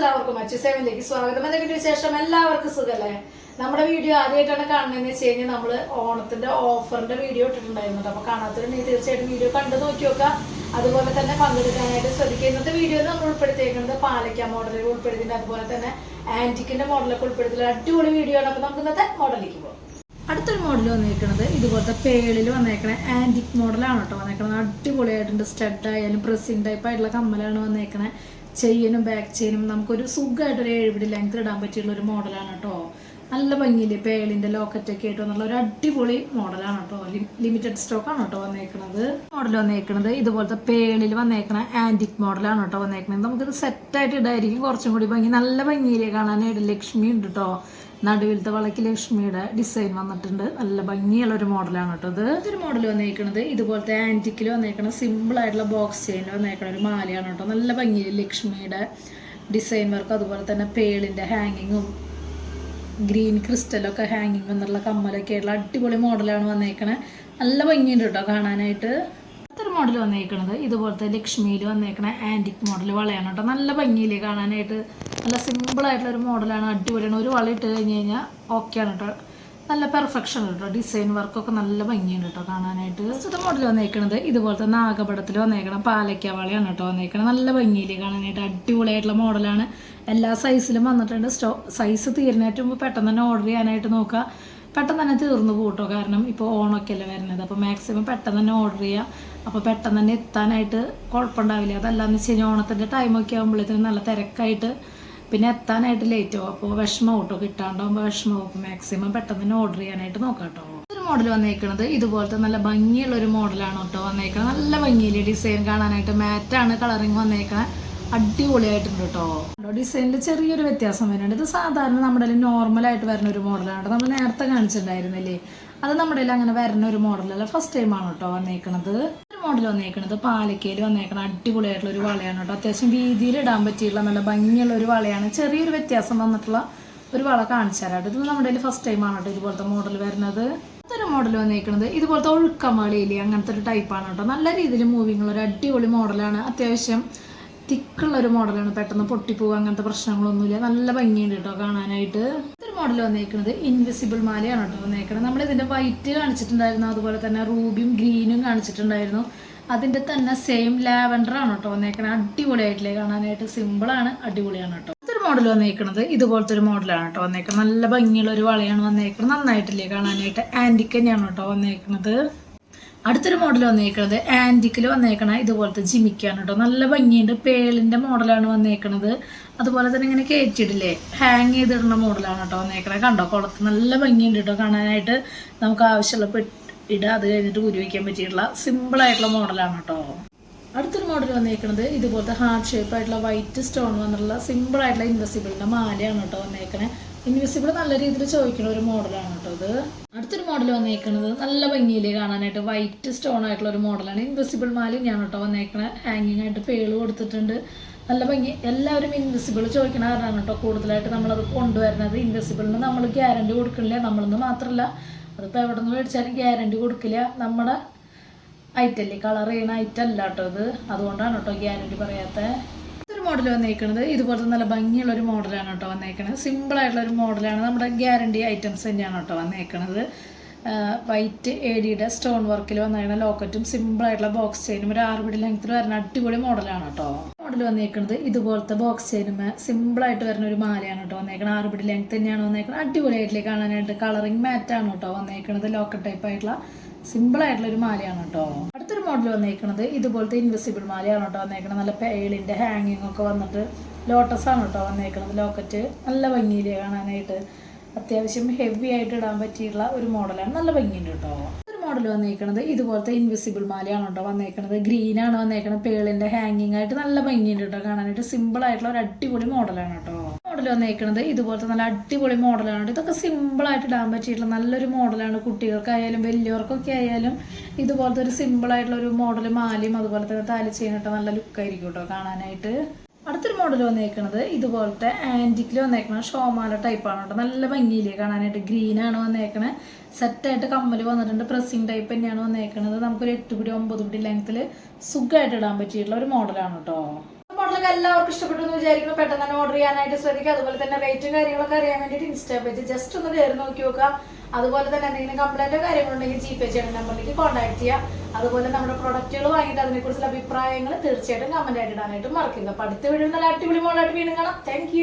എല്ലാവർക്കും അച്ചു സേവനിലേക്ക് സ്വാഗതം. എന്തൊക്കെ വിശേഷം? എല്ലാവർക്കും സുഖല്ലേ? നമ്മുടെ വീഡിയോ ആദ്യമായിട്ടാണ് കാണുന്നതെന്ന് വെച്ച് കഴിഞ്ഞാൽ നമ്മൾ ഓണത്തിന്റെ ഓഫറിന്റെ വീഡിയോ ഇട്ടിട്ടുണ്ടായിരുന്നു. അപ്പൊ കാണാത്തവരുണ്ടെങ്കിൽ തീർച്ചയായിട്ടും വീഡിയോ കണ്ടു നോക്കി നോക്കുക. അതുപോലെ തന്നെ പങ്കെടുക്കാനായിട്ട് ശ്രദ്ധിക്കുക. ഇന്നത്തെ വീഡിയോ നമ്മൾ ഉൾപ്പെടുത്തിയേക്കുന്നത് പാലക്ക മോഡലിൽ ഉൾപ്പെടുത്തിയിട്ടുണ്ട്. അതുപോലെ തന്നെ ആന്റിക്കിന്റെ മോഡലൊക്കെ ഉൾപ്പെടുത്തിയിട്ടുള്ള അടിപൊളി വീഡിയോ ആണ്. അപ്പൊ നമുക്ക് ഇന്നത്തെ മോഡലിലേക്ക് പോകാം അടുത്തൊരു മോഡൽ വന്നേക്കുന്നത് ഇതുപോലത്തെ പേളിൽ വന്നേക്കണ ആന്റിക് മോഡലാണ് കേട്ടോ വന്നേക്കണത്. അടിപൊളിയായിട്ടുണ്ട്. സ്റ്റഡ് ആയാലും പ്രസിന്റ് ടൈപ്പ് ആയിട്ടുള്ള കമ്മലാണ് വന്നേക്കണേ ചെയിനും ബാക്ക് ചെയിനും നമുക്കൊരു സുഖമായിട്ട് ഒരു ഏഴുപിടി ലെങ്ത് ഇടാൻ പറ്റിയുള്ള ഒരു മോഡലാണ് കേട്ടോ നല്ല ഭംഗിയിൽ ലോക്കറ്റ് ഒക്കെ ആയിട്ട് വന്നുള്ള ഒരു അടിപൊളി മോഡലാണ് കേട്ടോ ലിമിറ്റഡ് സ്റ്റോക്ക് ആണ് കേട്ടോ വന്നേക്കുന്നത് മോഡൽ വന്നേക്കുന്നത് ഇതുപോലത്തെ പേളിൽ വന്നേക്കുന്ന ആന്റിക് മോഡലാണ് കേട്ടോ വന്നേക്കുന്നത് നമുക്കിത് സെറ്റായിട്ട് ഇടായിരിക്കും. കുറച്ചും കൂടി ഭംഗി. നല്ല ഭംഗിയിലേ കാണാനായിട്ട് ലക്ഷ്മി ഉണ്ട് കേട്ടോ നടുവിലത്തെ വളയ്ക്ക് ലക്ഷ്മിയുടെ ഡിസൈൻ വന്നിട്ടുണ്ട്. നല്ല ഭംഗിയുള്ള ഒരു മോഡലാണ് കേട്ടോ ഇത്. ഇതൊരു മോഡൽ വന്നേക്കണത്. ഇതുപോലത്തെ ആന്റിക്കിൽ വന്നേക്കണ സിമ്പിൾ ആയിട്ടുള്ള ബോക്സ് ചെയിൻ വന്നേക്കണ ഒരു മാലയാണ് കേട്ടോ. നല്ല ഭംഗിയിൽ ലക്ഷ്മിയുടെ ഡിസൈൻ വർക്ക് അതുപോലെ തന്നെ പേളിന്റെ ഹാങ്ങിങ്ങും ഗ്രീൻ ക്രിസ്റ്റലൊക്കെ ഹാങ്ങിങ് എന്നുള്ള കമ്മലൊക്കെ ആയിട്ടുള്ള അടിപൊളി മോഡലാണ് വന്നേക്കണത് നല്ല ഭംഗിയുണ്ട് കേട്ടോ കാണാനായിട്ട്. അടുത്തൊരു മോഡൽ വന്നേക്കണത്. ഇതുപോലത്തെ ലക്ഷ്മിയിൽ വന്നേക്കണ ആന്റിക് മോഡൽ വളയാണ് കേട്ടോ. നല്ല ഭംഗിയില്ലേ കാണാനായിട്ട് നല്ല സിമ്പിൾ ആയിട്ടുള്ള ഒരു മോഡലാണ് അടിപൊളിയാണ്. ഒരു വള ഇട്ട് കഴിഞ്ഞ് കഴിഞ്ഞാൽ ഓക്കെയാണ് കേട്ടോ നല്ല പെർഫെക്ഷൻ കേട്ടോ ഡിസൈൻ വർക്കൊക്കെ നല്ല ഭംഗിയാണ് കേട്ടോ കാണാനായിട്ട്. ഫസ്റ്റത്തെ മോഡൽ വന്നേക്കണത്. ഇതുപോലത്തെ നാഗപടത്തിൽ വന്നേക്കണ പാലയ്ക്ക വളയാണ് കേട്ടോ വന്നേക്കണത്. നല്ല ഭംഗിയില്ലേ കാണാനായിട്ട് അടിപൊളിയായിട്ടുള്ള മോഡലാണ്. എല്ലാ സൈസിലും വന്നിട്ടുണ്ട്. സ്റ്റോ സൈസ് തീരുന്നതിന് മുമ്പ് പെട്ടെന്ന് തന്നെ ഓർഡർ ചെയ്യാനായിട്ട് നോക്കുക. പെട്ടെന്ന് തന്നെ തീർന്നു പോട്ടോ കാരണം ഇപ്പോൾ ഓണൊക്കെ അല്ലേ വരുന്നത്. അപ്പോൾ മാക്സിമം പെട്ടെന്ന് തന്നെ ഓർഡർ ചെയ്യുക. അപ്പോൾ പെട്ടെന്ന് തന്നെ എത്താനായിട്ട് കുഴപ്പമുണ്ടാവില്ല. അതല്ലാന്ന് വെച്ച് കഴിഞ്ഞാൽ ഓണത്തിന്റെ ടൈമൊക്കെ ആകുമ്പോഴത്തേനും നല്ല തിരക്കായിട്ട് പിന്നെ എത്താനായിട്ട് ലേറ്റ് ആവും. അപ്പോൾ വിഷമം കേട്ടോ കിട്ടാണ്ടാവുമ്പോൾ വിഷമം അപ്പോൾ മാക്സിമം പെട്ടെന്ന് തന്നെ ഓർഡർ ചെയ്യാനായിട്ട് നോക്കാം കേട്ടോ ഒരു മോഡൽ വന്നേക്കണത്. ഇതുപോലത്തെ നല്ല ഭംഗിയുള്ള ഒരു മോഡലാണ് കേട്ടോ വന്നേക്കണത്. നല്ല ഭംഗിയിൽ ഡിസൈൻ കാണാനായിട്ട് മാറ്റാണ് കളറിങ് വന്നേക്കണത് അടിപൊളിയായിട്ടുണ്ട് കേട്ടോ ഡിസൈനിൽ ചെറിയൊരു വ്യത്യാസം വരുന്നുണ്ട്. ഇത് സാധാരണ നമ്മുടെ നോർമലായിട്ട് വരുന്ന ഒരു മോഡലാണ് നമ്മൾ നേരത്തെ കാണിച്ചിട്ടുണ്ടായിരുന്നില്ലേ? അത് നമ്മുടെ അങ്ങനെ വരുന്ന ഒരു മോഡലല്ല ഫസ്റ്റ് ടൈം ആണ് കേട്ടോ വന്നേക്കണത്. മോഡൽ വന്നേക്കണത്. പാലക്കയിൽ വന്നേക്കണം അടിപൊളിയായിട്ടുള്ള ഒരു വളയാണ് കേട്ടോ. അത്യാവശ്യം വീതിയിൽ ഇടാൻ പറ്റിയിട്ടുള്ള നല്ല ഭംഗിയുള്ള ഒരു വളയാണ്. ചെറിയൊരു വ്യത്യാസം വന്നിട്ടുള്ള ഒരു വള കാണിച്ചു ഇത് നമ്മുടെ കയ്യിൽ ഫസ്റ്റ് ടൈം ആണ് കേട്ടോ ഇതുപോലത്തെ മോഡൽ വരുന്നത്. ഒരു മോഡൽ വന്നേക്കുന്നത് ഇതുപോലത്തെ ഒഴുക്കമാളിയില്ലേ അങ്ങനത്തെ ഒരു ടൈപ്പാണ് കേട്ടോ. നല്ല രീതിയിൽ മൂവിങ് ഉള്ള ഒരു അടിപൊളി മോഡലാണ് അത്യാവശ്യം തിക്കുള്ള ഒരു മോഡലാണ് പെട്ടെന്ന് പൊട്ടിപ്പോവുക അങ്ങനത്തെ പ്രശ്നങ്ങളൊന്നുമില്ല. നല്ല ഭംഗിയുണ്ട് കേട്ടോ കാണാനായിട്ട്. മോഡൽ വന്നേക്കുന്നത് ഇൻവിസിബിൾ മാലയാണ് കേട്ടോ വന്നേക്കുന്നത് നമ്മൾ ഇതിന്റെ വൈറ്റ് കാണിച്ചിട്ടുണ്ടായിരുന്നു അതുപോലെ തന്നെ റൂബിയും ഗ്രീനും കാണിച്ചിട്ടുണ്ടായിരുന്നു. അതിന്റെ തന്നെ സെയിം ലാവൻഡർ ആണ് കേട്ടോ വന്നേക്കുന്നത് അടിപൊളിയായിട്ടില്ലേ കാണാനായിട്ട്. സിമ്പിളാണ് അടിപൊളിയാണ് കേട്ടോ. ഇതൊരു മോഡൽ വന്നേക്കുന്നത് ഇതുപോലത്തെ ഒരു മോഡലാണ് കേട്ടോ വന്നേക്കുന്നത് നല്ല ഭംഗിയുള്ള ഒരു വളയാണ് വന്നേക്കുന്നത് നന്നായിട്ടില്ലേ കാണാനായിട്ട്. ആന്റിക് തന്നെയാണ് കേട്ടോ വന്നേക്കുന്നത് അടുത്തൊരു മോഡൽ വന്നേക്കുന്നത് ആന്റിക്കിൽ വന്നേക്കണ ഇതുപോലത്തെ ജിമിക്കാണ് കേട്ടോ. നല്ല ഭംഗിയുണ്ട്. പേളിന്റെ മോഡലാണ് വന്നേക്കണത്. അതുപോലെ തന്നെ ഇങ്ങനെ കയറ്റിയിട്ടില്ലേ? ഹാങ് ചെയ്തിടുന്ന മോഡലാണ് കേട്ടോ വന്നേക്കണത്. കണ്ടോ? കുളത്ത് നല്ല ഭംഗിയുണ്ട് കേട്ടോ കാണാനായിട്ട്. നമുക്ക് ആവശ്യമുള്ള ഇടുക. അത് കഴിഞ്ഞിട്ട് ഉരി വയ്ക്കാൻ പറ്റിയിട്ടുള്ള സിമ്പിളായിട്ടുള്ള മോഡലാണ് കേട്ടോ. അടുത്തൊരു മോഡൽ വന്നേക്കുന്നത് ഇതുപോലത്തെ ഹാർഡ് ഷേപ്പ് ആയിട്ടുള്ള വൈറ്റ് സ്റ്റോൺ വന്നിട്ടുള്ള സിമ്പിൾ ആയിട്ടുള്ള ഇൻവെസിബിളിന്റെ മാലയാണ് കേട്ടോ വന്നേക്കണേ ഇൻവെസിബിൾ നല്ല രീതിയിൽ ചോദിക്കുന്ന ഒരു മോഡലാണ് കേട്ടോ ഇത്. അടുത്തൊരു മോഡൽ വന്നേക്കുന്നത് നല്ല ഭംഗിയിൽ കാണാനായിട്ട് വൈറ്റ് സ്റ്റോൺ ആയിട്ടുള്ള ഒരു മോഡലാണ് ഇൻവിസിബിൾ മാലി ഞാൻ കേട്ടോ വന്നേക്കണ. ഹാങ്ങിങ് ആയിട്ട് പേൾ കൊടുത്തിട്ടുണ്ട്. നല്ല ഭംഗി. എല്ലാവരും ഇൻവിസിബിൾ ചോദിക്കണ കാരണമാണ് കേട്ടോ കൂടുതലായിട്ട് നമ്മളത് കൊണ്ടുവരുന്നത്. ഇൻവിസിബിളിന് നമ്മൾ ഗ്യാരണ്ടി കൊടുക്കണില്ല. നമ്മളെന്ന് മാത്രമല്ല അതിപ്പോൾ എവിടെ നിന്ന് മേടിച്ചാലും ഗ്യാരണ്ടി കൊടുക്കില്ല. നമ്മുടെ ഐറ്റല്ലേ കളർ ചെയ്യണ ഐറ്റം അല്ല കേട്ടോ ഇത്. അതുകൊണ്ടാണ് കേട്ടോ ഗ്യാരണ്ടി പറയാത്ത. മോഡൽ വന്നേക്കുന്നത് ഇതുപോലത്തെ നല്ല ഭംഗിയുള്ള ഒരു മോഡലാണ് കേട്ടോ വന്നേക്കുന്നത് സിമ്പിൾ ആയിട്ടുള്ള ഒരു മോഡലാണ് നമ്മുടെ ഗ്യാരണ്ടി ഐറ്റംസ് തന്നെയാണ് കേട്ടോ വന്നേക്കുന്നത് വൈറ്റ് എ സ്റ്റോൺ വർക്കിൽ വന്നേക്കുന്ന ലോക്കറ്റും സിമ്പിൾ ആയിട്ടുള്ള ബോക്സ് ചെയിനും ഒരു ആറുപിടി ലെങ്ത്തിൽ വരുന്ന അടിപൊളി മോഡലാണ് കേട്ടോ. മോഡൽ വന്നേക്കുന്നത് ഇതുപോലത്തെ ബോക്സ് ചെയിനും സിമ്പിൾ ആയിട്ട് വരുന്ന ഒരു മാലയാണ് കേട്ടോ വന്നേക്കുന്നത് ആറുപിടി ലെങ്ത് തന്നെയാണ് വന്നേക്കുന്നത് അടിപൊളിയായിട്ടില്ലേ കാണാനായിട്ട്. കളറിങ് മാറ്റാണ് കേട്ടോ വന്നേക്കുന്നത് ലോക്കറ്റ് ടൈപ്പ് ആയിട്ടുള്ള സിമ്പിൾ ആയിട്ടുള്ള ഒരു മാലയാണ് കേട്ടോ അടുത്തൊരു മോഡൽ വന്നേക്കണത് ഇതുപോലത്തെ ഇൻവെസിബിൾ മാലയാണ് കേട്ടോ വന്നേക്കണത്. നല്ല പേളിന്റെ ഹാങ്ങിങ് ഒക്കെ വന്നിട്ട് ലോട്ടസ് ആണ് കേട്ടോ വന്നേക്കണത്. ലോക്കറ്റ് നല്ല ഭംഗിയിൽ കാണാനായിട്ട് അത്യാവശ്യം ഹെവി ആയിട്ട് ഇടാൻ പറ്റിയിട്ടുള്ള ഒരു മോഡലാണ് നല്ല ഭംഗിയുണ്ട് കേട്ടോ ഒരു മോഡൽ വന്നേക്കണത് ഇതുപോലത്തെ ഇൻവിസിബിൾ മാലയാണ് കേട്ടോ വന്നേക്കണത്. ഗ്രീൻ ആണ് വന്നേക്കണത്. പേളിന്റെ ഹാങ്ങിങ് ആയിട്ട് നല്ല ഭംഗിയുണ്ട് കേട്ടോ കാണാനായിട്ട്. സിമ്പിൾ ആയിട്ടുള്ള ഒരു അടിപൊളി മോഡലാണ് കേട്ടോ മോഡൽ വന്നേക്കുന്നത് ഇതുപോലത്തെ നല്ല അടിപൊളി മോഡലാണ് ഇതൊക്കെ സിമ്പിൾ ആയിട്ട് ഇടാൻ പറ്റിയിട്ടുള്ള നല്ലൊരു മോഡലാണ് കുട്ടികൾക്കായാലും വലിയവർക്കൊക്കെ ആയാലും ഇതുപോലത്തെ ഒരു സിമ്പിൾ ആയിട്ടുള്ള ഒരു മോഡൽ മാലയും അതുപോലെ തന്നെ താലി ചെയ്യാനിട്ട് നല്ല ലുക്കായിരിക്കും കേട്ടോ കാണാനായിട്ട്. അടുത്തൊരു മോഡൽ വന്നേക്കണത് ഇതുപോലത്തെ ആന്റിക്കിൽ വന്നേക്കണ ഷോമാല ടൈപ്പാണ് കേട്ടോ. നല്ല ഭംഗിയിലേ കാണാനായിട്ട്. ഗ്രീൻ ആണ് വന്നേക്കണേ. സെറ്റായിട്ട് കമ്മൽ വന്നിട്ടുണ്ട്. പ്രസ്സിങ് ടൈപ്പ് തന്നെയാണ് വന്നേക്കണത്. നമുക്കൊരു എട്ട് പിടി ഒമ്പത് പിടി ലെങ്ത്തിൽ സുഖമായിട്ട് ഇടാൻ പറ്റിയിട്ടുള്ള ഒരു മോഡലാണ് കേട്ടോ. മോഡലൊക്കെ എല്ലാവർക്കും ഇഷ്ടപ്പെട്ടു എന്ന് വിചാരിക്കുന്നു. പെട്ടെന്ന് തന്നെ ഓർഡർ ചെയ്യാനായിട്ട് ശ്രദ്ധിക്കുക. അതുപോലെ തന്നെ റേറ്റും കാര്യങ്ങളൊക്കെ അറിയാൻ വേണ്ടിയിട്ട് ഇൻസ്റ്റാ പേജ് ജസ്റ്റ് ഒന്ന് കയറി നോക്കി നോക്കുക. അതുപോലെ തന്നെ എന്തെങ്കിലും കംപ്ലൈന്റോ കാര്യങ്ങളുണ്ടെങ്കിൽ ജി പേ ചെയ്യുന്ന നമ്പറിലേക്ക് കോൺടാക്ട് ചെയ്യുക. അതുപോലെ നമ്മുടെ പ്രൊഡക്റ്റുകൾ വാങ്ങിയിട്ട് അതിനെക്കുറിച്ചുള്ള അഭിപ്രായങ്ങൾ തീർച്ചയായിട്ടും കമന്റ് ആയിട്ട് ഇടാനായിട്ട് മറക്കില്ല പഠിത്തം വീഴുന്ന അടിപൊളി മോളായിട്ട് വീണ്ടും കാണാം. താങ്ക്